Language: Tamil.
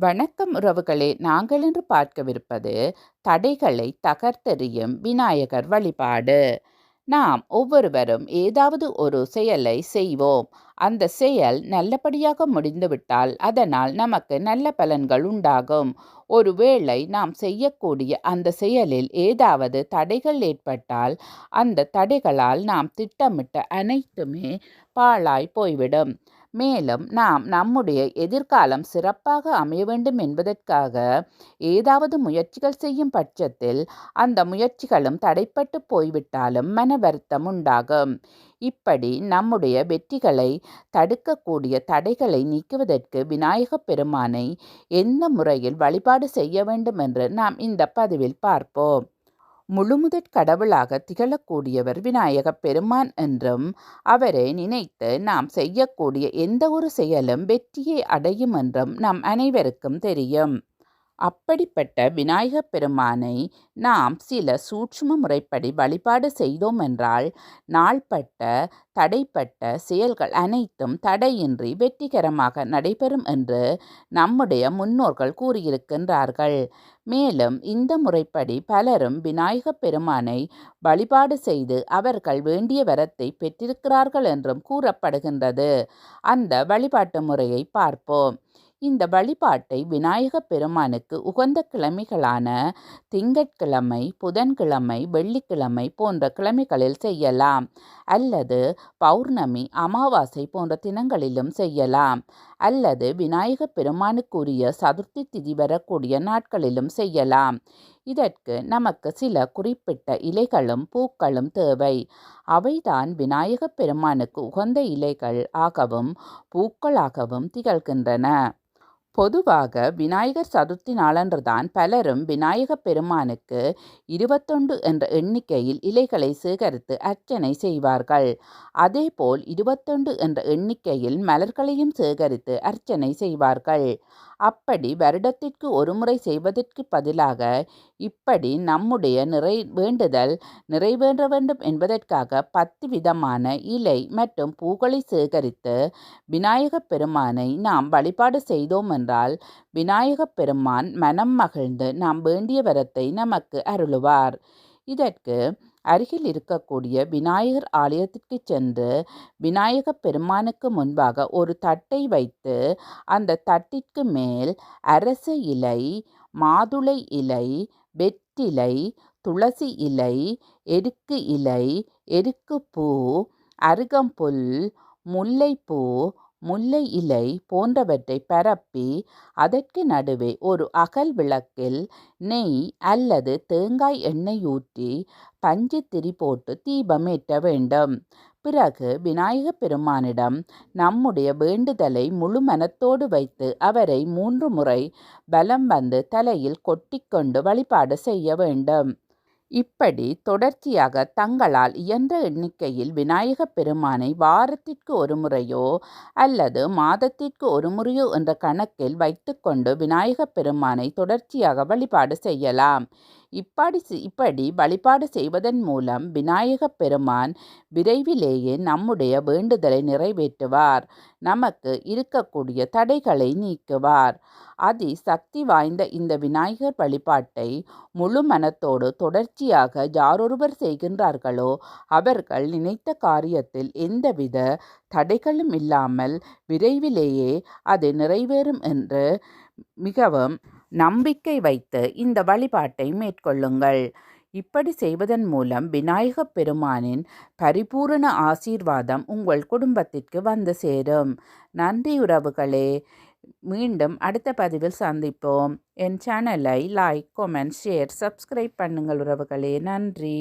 வணக்கம் உறவுகளே நாங்கள் இன்று பார்க்கவிருப்பது தடைகளை தகர்த்தெறியும் விநாயகர் வழிபாடு. நாம் ஒவ்வொருவரும் ஏதாவது ஒரு செயலை செய்வோம். அந்த செயல் நல்லபடியாக முடிந்துவிட்டால் அதனால் நமக்கு நல்ல பலன்கள் உண்டாகும். ஒருவேளை நாம் செய்யக்கூடிய அந்த செயலில் ஏதாவது தடைகள் ஏற்பட்டால் அந்த தடைகளால் நாம் திட்டமிட்ட அனைத்துமே பாழாய் போய்விடும். மேலும் நாம் நம்முடைய எதிர்காலம் சிறப்பாக அமைய வேண்டும் என்பதற்காக ஏதாவது முயற்சிகள் செய்யும் பட்சத்தில் அந்த முயற்சிகளும் தடைப்பட்டு போய்விட்டாலும் மன வருத்தம் உண்டாகும். இப்படி நம்முடைய வெற்றிகளை தடுக்கக்கூடிய தடைகளை நீக்குவதற்கு விநாயகப் பெருமானை எந்த முறையில் வழிபாடு செய்ய வேண்டும் என்று நாம் இந்த பதிவில் பார்ப்போம். முழுமுதற் கடவுளாக திகழக்கூடியவர் விநாயகப் பெருமான் என்றும் அவரை நினைத்து நாம் செய்யக்கூடிய எந்த ஒரு செயலும் வெற்றியை அடையும் என்றும் நம் அனைவருக்கும் தெரியும். அப்படிப்பட்ட விநாயகப் பெருமானை நாம் சில சூட்சும முறைப்படி வழிபாடு செய்தோம் என்றால் நாள்பட்ட தடைப்பட்ட செயல்கள் அனைத்தும் தடையின்றி வெற்றிகரமாக நடைபெறும் என்று நம்முடைய முன்னோர்கள் கூறியிருக்கின்றார்கள். மேலும் இந்த முறைப்படி பலரும் விநாயகப் பெருமானை வழிபாடு செய்து அவர்கள் வேண்டிய வரத்தை பெற்றிருக்கிறார்கள் என்றும் கூறப்படுகின்றது. அந்த வழிபாட்டு முறையை பார்ப்போம். இந்த வழிபாட்டை விநாயகப் பெருமானுக்கு உகந்த கிழமைகளான திங்கட்கிழமை புதன்கிழமை வெள்ளிக்கிழமை போன்ற கிழமைகளில் செய்யலாம். அல்லது பௌர்ணமி அமாவாசை போன்ற தினங்களிலும் செய்யலாம். அல்லது விநாயகப் பெருமானுக்குரிய சதுர்த்தி திதி வரக்கூடிய நாட்களிலும் செய்யலாம். இதற்கு நமக்கு சில குறிப்பிட்ட இலைகளும் பூக்களும் தேவை. அவைதான் விநாயகப் பெருமானுக்கு உகந்த இலைகள் ஆகவும் பூக்களாகவும் திகழ்கின்றன. பொதுவாக விநாயகர் சதுர்த்தி நாளன்றுதான் பலரும் விநாயகப் பெருமானுக்கு இருபத்தொன்று என்ற எண்ணிக்கையில் இலைகளை சேகரித்து அர்ச்சனை செய்வார்கள். அதேபோல் இருபத்தொன்று என்ற எண்ணிக்கையில் மலர்களையும் சேகரித்து அர்ச்சனை செய்வார்கள். அப்படி வருடத்திற்கு ஒரு முறை செய்வதற்கு பதிலாக இப்படி நம்முடைய நிறை வேண்டுதல் நிறைவேற வேண்டும் என்பதற்காக பத்து விதமான இலை மற்றும் பூக்களை சேகரித்து விநாயகப் பெருமானை நாம் வழிபாடு செய்தோம் என்றால் விநாயகப் பெருமான் மனம் மகிழ்ந்து நாம் வேண்டிய வரத்தை நமக்கு அருளுவார். இதற்கு அருகில் இருக்கக்கூடிய விநாயகர் ஆலயத்திற்கு சென்று விநாயகப் பெருமானுக்கு முன்பாக ஒரு தட்டை வைத்து அந்த தட்டிற்கு மேல் அரச இலை மாதுளை இலை வெற்றிலை துளசி இலை எருக்கு இலை எருக்குப்பூ அருகம்புல் முல்லைப்பூ முல்லை இலை போன்றவற்றை பரப்பி அதற்கு நடுவே ஒரு அகல் விளக்கில் நெய் அல்லது தேங்காய் எண்ணெய் ஊற்றி பஞ்சு திரி போட்டு தீபமேற்ற வேண்டும். பிறகு விநாயகப் பெருமானிடம் நம்முடைய வேண்டுதலை முழு மனத்தோடு வைத்து அவரை மூன்று முறை பலம் வந்து தலையில் கொட்டிக்கொண்டு வழிபாடு செய்ய வேண்டும். இப்படி தொடர்ச்சியாக தங்களால் இயன்ற எண்ணிக்கையில் விநாயகப் பெருமானை வாரத்திற்கு ஒரு முறையோ அல்லது மாதத்திற்கு ஒரு முறையோ என்ற கணக்கில் வைத்துக்கொண்டு விநாயகப் பெருமானை தொடர்ச்சியாக வழிபாடு செய்யலாம். இப்படி இப்படி வழிபாடு செய்வதன் மூலம் விநாயகப் பெருமான் விரைவிலேயே நம்முடைய வேண்டுதலை நிறைவேற்றுவார். நமக்கு இருக்கக்கூடிய தடைகளை நீக்குவார். அதி சக்தி வாய்ந்த இந்த விநாயகர் வழிபாட்டை முழு மனத்தோடு தொடர்ச்சியாக யாரொருவர் செய்கின்றார்களோ அவர்கள் நினைத்த காரியத்தில் எந்தவித தடைகளும் இல்லாமல் விரைவிலேயே அது நிறைவேறும் என்று மிகவும் நம்பிக்கை வைத்து இந்த வழிபாட்டை மேற்கொள்ளுங்கள். இப்படி செய்வதன் மூலம் விநாயகப் பெருமானின் பரிபூரண ஆசீர்வாதம் உங்கள் குடும்பத்திற்கு வந்து சேரும். நன்றி உறவுகளே. மீண்டும் அடுத்த பதிவில் சந்திப்போம். என் சேனலை லைக் கொமெண்ட் ஷேர் சப்ஸ்கிரைப் பண்ணுங்கள் உறவுகளே. நன்றி.